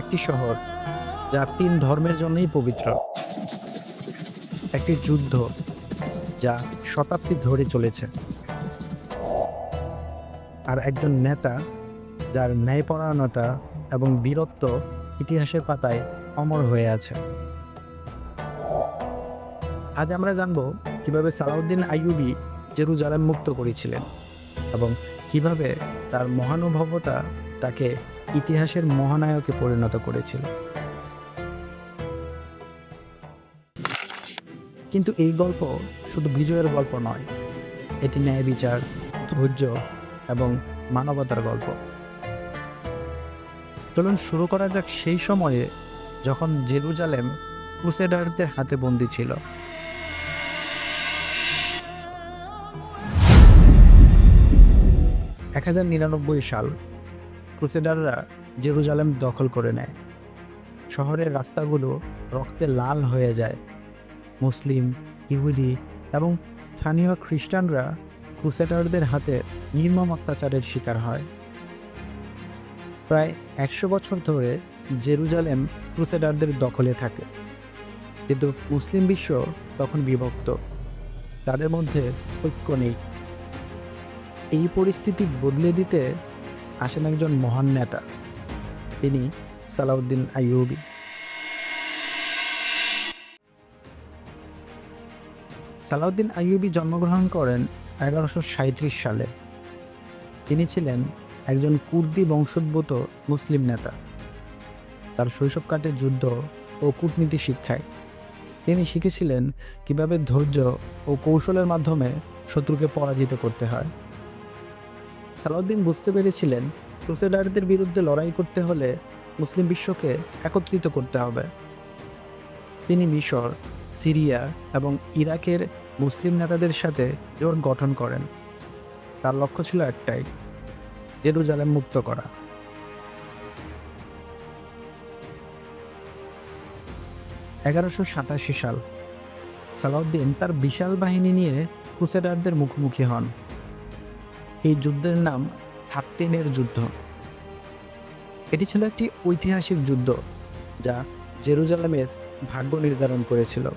একটি শহর যা তিন ধর্মের জন্যই পবিত্র। একটি যুদ্ধ যা শতাব্দী ধরে চলেছে। আর একজন নেতা যার ন্যায়পরায়ণতা এবং বীরত্ব ইতিহাসের পাতায় অমর হয়ে আছে। আজ আমরা জানব কীভাবে সালাউদ্দিন আইয়ুবি জেরুজালেম মুক্ত করেছিলেন এবং কীভাবে তার মহানুভবতা তাকে ইতিহাসের মহানায়কে পরিণত করেছিল। কিন্তু এই গল্প শুধু বিজয়ের গল্প নয়, এটি ন্যায় বিচার, ধৈর্য এবং মানবতার গল্প। চলুন শুরু করা যাক সেই সময়ে যখন জেরুজালেম ক্রুসেডারদের হাতে বন্দি ছিল। এক হাজার নিরানব্বই সাল ক্রুসেডাররা জেরুজালেম দখল করে নেয়। শহরের রাস্তাগুলো রক্তে লাল হয়ে যায়। মুসলিম, ইহুদি এবং স্থানীয় খ্রিস্টানরা ক্রুসেডারদের হাতে নির্মম অত্যাচারের শিকার হয়। প্রায় একশো বছর ধরে জেরুজালেম ক্রুসেডারদের দখলে থাকে। কিন্তু মুসলিম বিশ্ব তখন বিভক্ত। তাদের মধ্যে ঐক্য নেই। এই পরিস্থিতি বদলে দিতে আসেন একজন মহান নেতা। তিনি সালাউদ্দিন আইয়ুবি। সালাউদ্দিন আইয়ুবি জন্মগ্রহণ করেন এগারোশো সালে। তিনি ছিলেন একজন কুর্দি বংশোদ্ভূত মুসলিম নেতা। তার শৈশব কাটে যুদ্ধ ও কূটনীতি শিক্ষায় তিনি শিখেছিলেন কীভাবে ধৈর্য ও কৌশলের মাধ্যমে শত্রুকে পরাজিত করতে হয়। সালাউদ্দিন বুঝতে পেরেছিলেন ক্রুসেডারদের বিরুদ্ধে লড়াই করতে হলে মুসলিম বিশ্বকে একত্রিত করতে হবে। তিনি মিশর, সিরিয়া এবং ইরাকের মুসলিম নেতাদের সাথে জোট গঠন করেন। তার লক্ষ্য ছিল একটাই, জেরুজালেম মুক্ত করা। এগারোশো সাতাশি সাল, সালাউদ্দিন তার বিশাল বাহিনী নিয়ে ক্রুসেডারদের মুখোমুখি হন। এই যুদ্ধের নাম হাত্তিনের যুদ্ধ। এটি ছিল একটি ঐতিহাসিক যুদ্ধ যা জেরুজালেমের ভাগ্য নির্ধারণ করেছিল।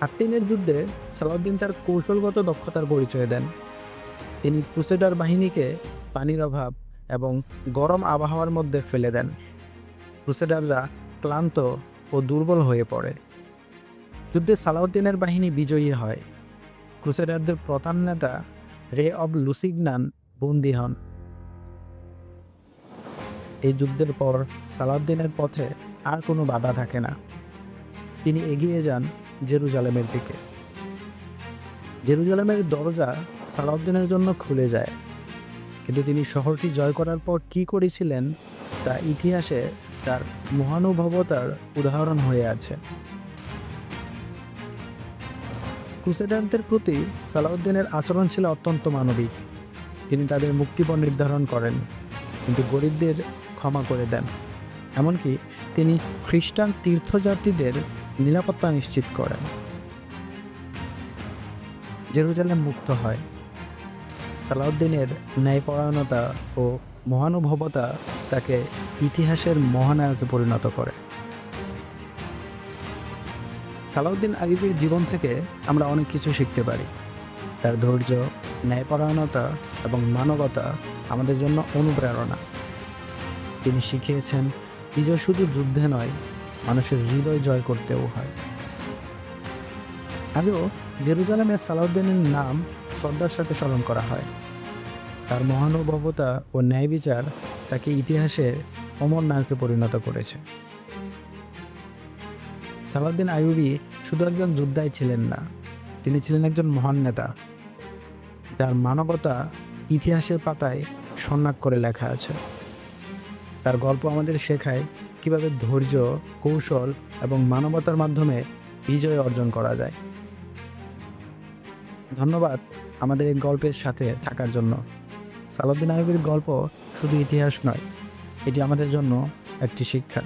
হাত্তিনের যুদ্ধে সালাউদ্দিন তার কৌশলগত দক্ষতার পরিচয় দেন। তিনি ক্রুসেডার বাহিনীকে পানির অভাব এবং গরম আবহাওয়ার মধ্যে ফেলে দেন। ক্রুসেডাররা ক্লান্ত ও দুর্বল হয়ে পড়ে। যুদ্ধে সালাউদ্দিনের বাহিনী বিজয়ী হয়। ক্রুসেডারদের প্রধান নেতা রে অব লুসিগনান বন্দী হন। এই যুদ্ধের পর সালাউদ্দিনের পথে আর কোনো বাধা থাকে না। তিনি এগিয়ে যান জেরুজালেমের দিকে। জেরুজালেমের দরজা সালাউদ্দিনের জন্য খুলে যায়। কিন্তু তিনি শহরটি জয় করার পর কী করেছিলেন তা ইতিহাসে তার মহানুভবতার উদাহরণ হয়ে আছে। ক্রুসেডারদের প্রতি সালাউদ্দিনের আচরণ ছিল অত্যন্ত মানবিক। তিনি তাদের মুক্তিপণ নির্ধারণ করেন, কিন্তু গরিবদের ক্ষমা করে দেন। এমনকি তিনি খ্রিস্টান তীর্থযাত্রীদের নিরাপত্তা নিশ্চিত করেন। জেরুজালেম মুক্ত হয়। সালাউদ্দিনের ন্যায়পরায়ণতা ও মহানুভবতা তাকে ইতিহাসের মহানায়কে পরিণত করে। সালাউদ্দিন আইয়ুবের জীবন থেকে আমরা অনেক কিছু শিখতে পারি। তার ধৈর্য, ন্যায়পরায়ণতা এবং মানবতা আমাদের জন্য অনুপ্রেরণা। তিনি শিখিয়েছেন বিজয় শুধু যুদ্ধে নয়, মানুষের হৃদয় জয় করতেও হয়। আজও জেরুজালেমের সালাউদ্দিনের নাম শ্রদ্ধার সাথে স্মরণ করা হয়। তার মহানুভবতা ও ন্যায় বিচার তাকে ইতিহাসে অমর নায়কে পরিণত করেছে। সালাউদ্দিন আইয়ুবি শুধু একজন যোদ্ধাই ছিলেন না, তিনি ছিলেন একজন মহান নেতা। যার মানবতা ইতিহাসের পাতায় সন্ন্যাক করে লেখা আছে। তার গল্প আমাদের শেখায় কীভাবে ধৈর্য, কৌশল এবং মানবতার মাধ্যমে বিজয় অর্জন করা যায়। ধন্যবাদ আমাদের এই গল্পের সাথে থাকার জন্য। সালাউদ্দিন আইয়ুবের গল্প শুধু ইতিহাস নয়, এটি আমাদের জন্য একটি শিক্ষা।